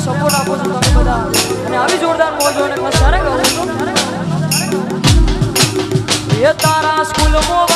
Support આપો છો તમે બધા. અને આવી જોરદાર મોજો અને ખાસ સારા ગાઓ છો તારા સ્કૂલમાં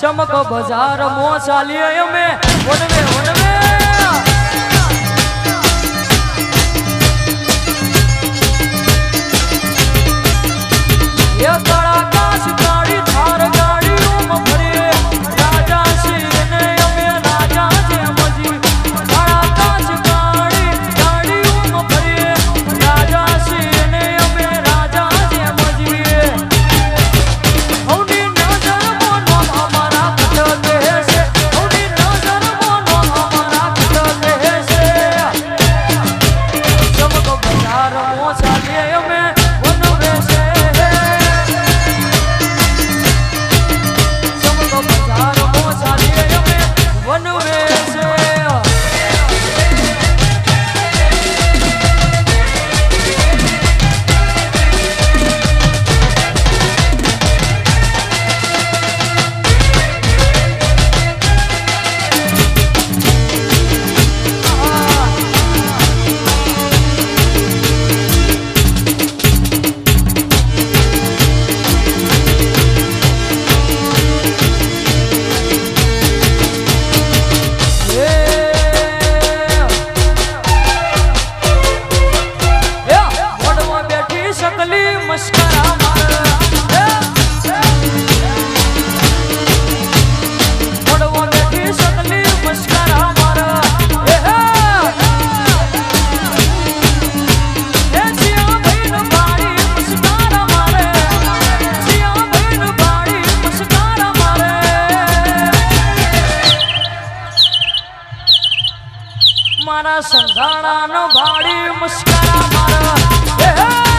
ચમક બજાર મો ચાલીએ અમે ઓનવે ઓનવે Yeah. મારા સંધાણા નો ભાડી મુસ્કારા મારા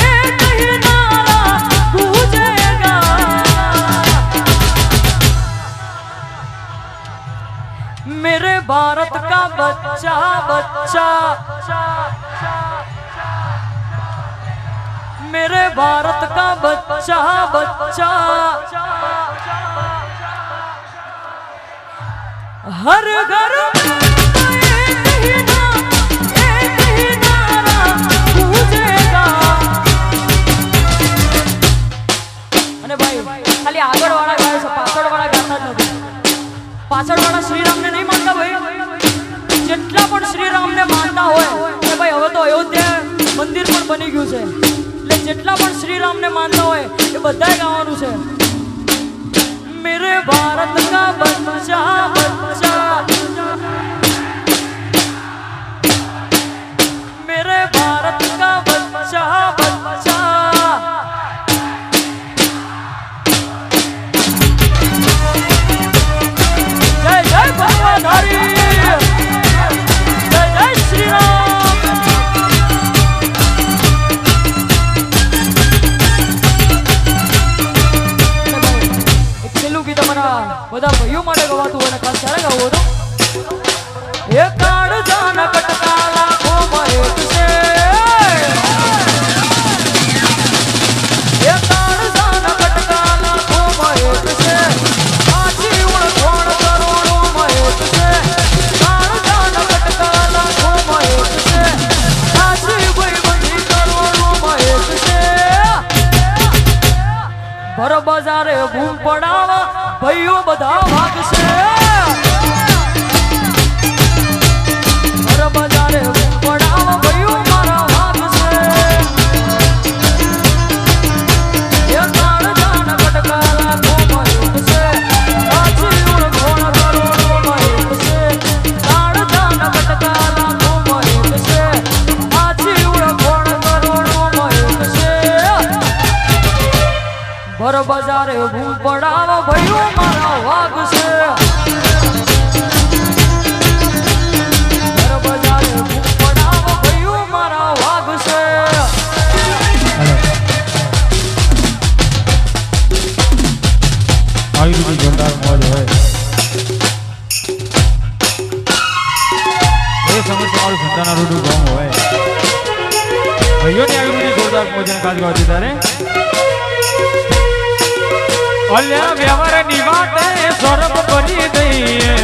एक ही नारा गूंजेगा। मेरे भारत का बच्चा बच्चा मेरे भारत का बच्चा બચ્ચા બચ્ચા હર ઘર ખાલી આગળ વાળા પાછળ વાળા નથી. પાછળ વાળા શ્રીરામને નહીં માનતા ભાઈ. જેટલા પણ શ્રીરામ ને માનતા હોય, કે ભાઈ હવે તો અયોધ્યા મંદિર પણ બની ગયું છે. જેટલા પણ શ્રીરામને માનતા હોય એ બધાએ ગાવાનું છે. મેરે ભારત કા બચ્ચા બચ્ચા પડાવા ભાઈઓ બધા ભાગશે. એ સમય તમારું સંતાના રૂડું ગામ હોય ભાઈઓની આવી રીતે જોરદાર મોજ અને કાજ ગાવતી તારે અલ્યા વ્યવહાર ની વાતે સ્વરપ કરી દઈએ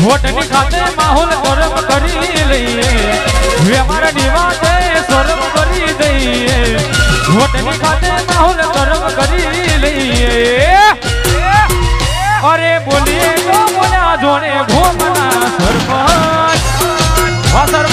હોટની ખાતે માહોલ ગરમ કરી લઈએ વ્યવહાર ની વાતે સ્વરપ કરી દઈએ હોટની ખાતે માહોલ ગરમ કરી લઈએ અરે બોલીએ તો બોલ્યા જોને ભોમના સરપંચ Hasar